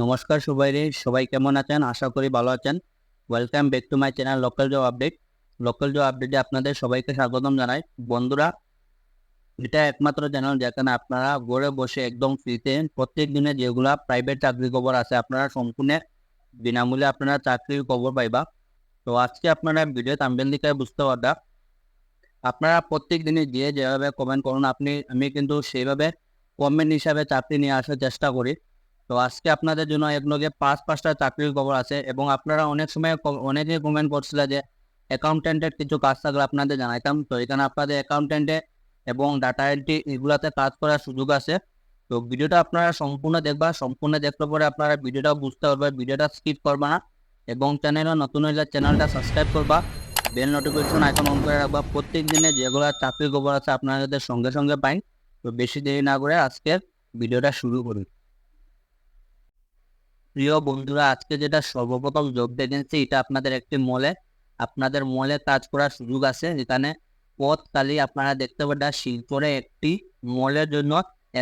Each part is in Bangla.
নমস্কার সবাই রে সবাই কেমন আছেন? আশা করি ভালো আছেন। Welcome back to my channel local job update local job আপডেটে আপনাদের সবাইকে স্বাগতম জানাই। বন্ধুরা, এটা একমাত্র চ্যানেল যেখানে আপনারা ঘরে বসে একদম ফ্রিতে প্রত্যেক দিনে যেগুলা প্রাইভেট চাকরি খবর আছে, আপনারা সম্পূর্ণ বিনামূল্যে আপনারা চাকরির খবর পাইবা। তো আজকে আপনারা ভিডিও থাম্বেল দিকে বুঝতে পারবা। আপনারা প্রত্যেক দিনে গিয়ে যেভাবে কমেন্ট করুন, আপনি, আমি কিন্তু সেইভাবে কমেন্ট হিসাবে চাকরি নিয়ে আসার চেষ্টা করি। তো আজকে আপনাদের জন্য একলগে পাঁচ পাঁচটা চাকরির খবর আছে এবং আপনারা অনেক সময় অনেকে কমেন্ট করছিল যে অ্যাকাউন্টেন্টের কিছু কাজ থাকলে আপনাদের জানাইতাম। তো এখানে আপনাদের অ্যাকাউন্টেন্টে এবং ডাটা এন্ট্রি এগুলাতে কাজ করার সুযোগ আছে। তো ভিডিওটা আপনারা সম্পূর্ণ দেখবা, সম্পূর্ণ দেখলে পরে আপনারা ভিডিওটা বুঝতে পারবে, ভিডিওটা স্কিপ করবা না এবং চ্যানেলে নতুন হলে চ্যানেলটা সাবস্ক্রাইব করবা বেল নোটিফিকেশন আইকন অন করে রাখবা। প্রত্যেক দিনে যেগুলো চাকরির খবর আছে আপনারা যাতে সঙ্গে সঙ্গে পাইন। তো বেশি দেরি না করে আজকের ভিডিওটা শুরু করুন প্রিয় বন্ধুরা, আজকে যেটা সর্বপ্রথম জব ভ্যাকেন্সি এটা আপনাদের একটি মলে। আপনাদের মলে কাজ করার সুযোগ আছে। যেখানে পথ আপনারা দেখতে পাবেন শিলচরে একটি মলের জন্য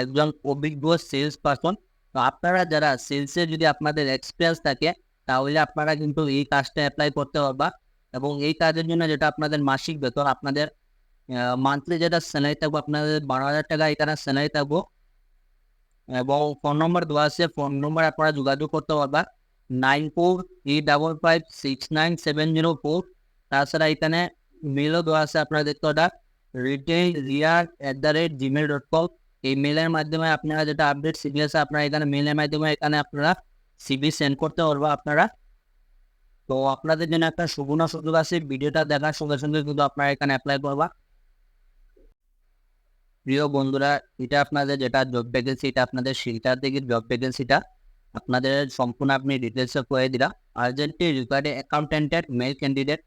একজন অভিজ্ঞ সেলস পারসন তো আপনারা যারা সেলসে যদি আপনাদের এক্সপিরিয়েন্স থাকে, তাহলে আপনারা কিন্তু এই কাজটা অ্যাপ্লাই করতে পারবা। এবং এই কাজের জন্য যেটা আপনাদের মাসিক বেতন, আপনাদের মান্থলি যেটা স্যালারি থাকব, আপনাদের বারো হাজার টাকা এখানে স্যালারি থাকব। এবং ফোন নম্বর দেওয়া আছে ফোন নম্বর আপনারা যোগাযোগ করতে পারবা। Nine four three double five six nine seven zero four তাছাড়া এখানে মেলও দেওয়া আছে আপনারা দেখতে পাবেন retail rear at the rate Gmail dot com এই মেলের মাধ্যমে আপনারা যেটা আপডেট সিবি আছে, আপনারা এখানে মেলের মাধ্যমে এখানে আপনারা সিবি সেন্ড করতে পারব আপনারা। তো আপনাদের জন্য একটা সুগুণ সুযোগ আছে, ভিডিওটা দেখার সঙ্গে সঙ্গে কিন্তু আপনারা এখানে অ্যাপ্লাই করবা। প্রিয় বন্ধুরা, এটা আপনাদের যেটা জব ভ্যাকেন্সি এটা আপনাদের শিলচার থেকে জব ভ্যাকেন্সিটা আপনাদের সম্পূর্ণ আপনি ডিটেলসে করে দিলাম। আর্জেন্টলি রিকোয়ার্ড অ্যাকাউন্টেন্টের মেল ক্যান্ডিডেট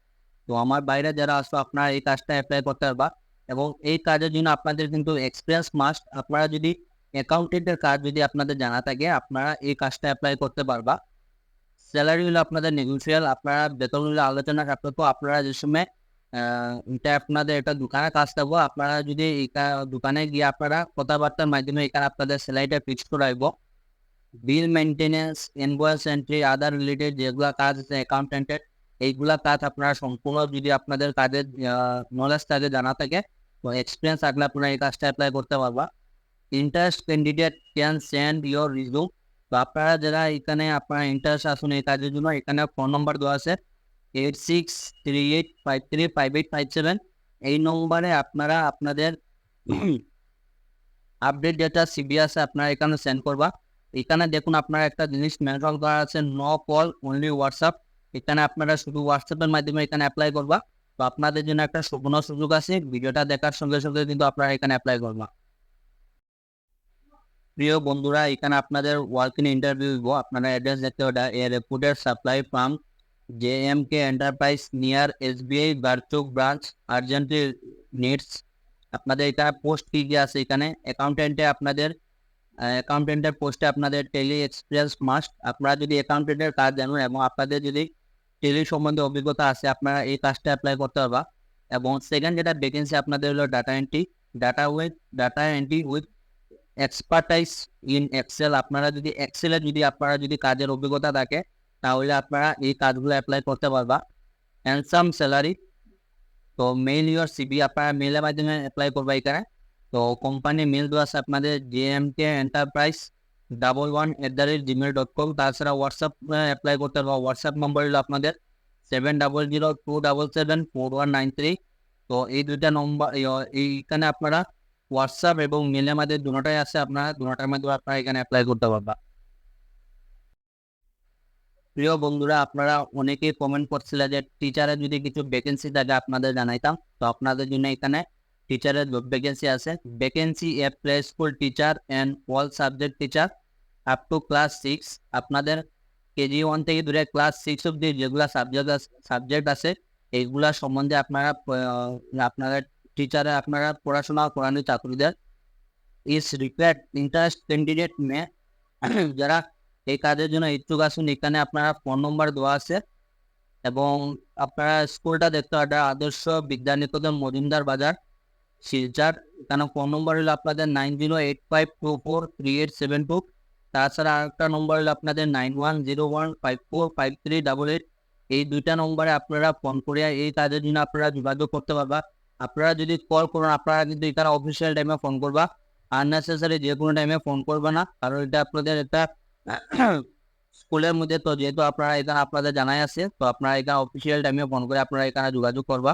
তো আমার বাইরে যারা আসো আপনারা এই কাজটা অ্যাপ্লাই করতে পারবা। এবং এই কাজের জন্য আপনাদের কিন্তু এক্সপিরিয়েন্স মাস্ট আপনারা যদি অ্যাকাউন্টেন্টের কাজ যদি আপনাদের জানা থাকে, আপনারা এই কাজটা অ্যাপ্লাই করতে পারবা। স্যালারি হলো আপনাদের নেগোসিয়াল আপনারা বেতন হলো আলোচনা সাপেক্ষ। আপনারা যে সময় এটা আপনাদের একটা দোকানে কাজ থাকব। আপনারা যদি দোকানে গিয়ে আপনারা কথাবার্তার মাধ্যমে এখানে আপনাদের স্যালারিটা fix করাইব bill maintenance invoice entry other related যেগুলা কাজ আছে অ্যাকাউন্টেন্টের এইগুলা কাজ আপনারা সম্পূর্ণ যদি আপনাদের কাজের নলেজ থাকে জানা থাকে তো এক্সপিরিয়েন্স থাকলে আপনারা এই কাজটা অ্যাপ্লাই করতে পারবা। Interest candidate can send your resume তো আপনারা যারা এখানে, আপনারা ইন্টারেস্ট আসুন এই কাজের জন্য, এখানে ফোন নম্বর দেওয়া আছে। Eight six three eight five three five eight five seven এই নম্বরে আপনারা আপনাদের আপডেট ডেটা সিবি আছে আপনারা এখানে সেন্ড করবা। এখানে দেখুন আপনারা একটা জিনিস মেনশন করা আছে নো কল অনলি হোয়াটসঅ্যাপ এখানে আপনারা শুধু হোয়াটসঅ্যাপের মাধ্যমে এখানে অ্যাপ্লাই করবা। তো আপনাদের জন্য একটা সুবর্ণ সুযোগ আছে, ভিডিওটা দেখার সঙ্গে সঙ্গে কিন্তু আপনারা এখানে অ্যাপ্লাই করবা। প্রিয় বন্ধুরা, এখানে আপনাদের ওয়ার্কিং ইন্টারভিউ আপনারা অ্যাড্রেস দেখতে ওটা a supply firm near S B I বারচুক branch urgently needs আপনাদের এটা পোস্ট কি কি আছে এখানে? অ্যাকাউন্টেন্টে আপনাদের অ্যাকাউন্টেন্টের পোস্টে আপনাদের টেলি এক্সপিরিয়েন্স মাস্ট আপনারা যদি অ্যাকাউন্টেন্টের কাজ জানেন এবং আপনাদের যদি টেলি সম্বন্ধে অভিজ্ঞতা আছে, আপনারা এই কাজটা অ্যাপ্লাই করতে পারবা। এবং সেকেন্ড যেটা ভ্যাকেন্সি আপনাদের হলো data entry data with data entry with expertise in Excel আপনারা যদি এক্সেলে যদি, আপনারা যদি কাজের অভিজ্ঞতা থাকে তাহলে আপনারা এই কাজগুলো অ্যাপ্লাই করতে পারবা। হ্যান্ডসাম স্যালারি তো মেইল ইউর সিবি আপনারা মেলের মাধ্যমে অ্যাপ্লাই করবা এখানে। তো কোম্পানি মেল দেওয়া আছে আপনাদের J M K enterprise double one at the rate Gmail dot com তাছাড়া হোয়াটসঅ্যাপ অ্যাপ্লাই করতে পারবা। হোয়াটসঅ্যাপ নম্বর হলো আপনাদের seven double zero two double seven four one nine three তো এই দুইটা নম্বর এইখানে আপনারা হোয়াটসঅ্যাপ এবং মেলের মধ্যে দুটোটাই আছে, আপনারা দুটোটার মধ্যে আপনারা এখানে অ্যাপ্লাই করতে পারবা। প্রিয় বন্ধুরা, আপনারা অনেকেই কমেন্ট করছিলেন যে টিচারের যদি কিছু ভ্যাকেন্সি থাকে আপনাদের জানাইতাম। তো আপনাদের জন্য এখানে টিচারের ভ্যাকেন্সি আছে। Vacancy a play school teacher and all subject teacher up to class six আপনাদের কেজি ওয়ান থেকে দূরে ক্লাস সিক্স অব্দি যেগুলো সাবজেক্ট সাবজেক্ট আছে, এইগুলা সম্বন্ধে আপনারা আপনারা টিচারে আপনারা পড়াশোনা করানো চাকরিদের। Is required interest candidate may যারা এই কাজের জন্য ইচ্ছুক আছেন এখানে আপনারা ফোন নম্বর দেওয়া আছে এবং আপনারা স্কুলটা দেখতে পাবেন আদর্শ বিদ্যানিকেতন মজুমদার বাজার, শিলচার। এখানে ফোন নম্বর হলো আপনাদের nine zero eight five two four three eight seven two তাছাড়া আরেকটা নম্বর হলো আপনাদের nine one zero one five four five three double eight এই দুইটা নম্বরে আপনারা ফোন করে এই কাজের জন্য আপনারা যোগাযোগ করতে পারবা। আপনারা যদি কল করুন, আপনারা কিন্তু এখানে অফিসিয়াল টাইমে ফোন করবা। আননেসেসারি যে কোনো টাইমে ফোন করবে না। কারণ এটা আপনাদের একটা স্কুলের মধ্যে তো যেহেতু আপনারা এখানে, আপনাদের জানাই আছে, তো আপনারা এখানে অফিসিয়াল টাইমে ফোন করে আপনারা এখানে যোগাযোগ করবা।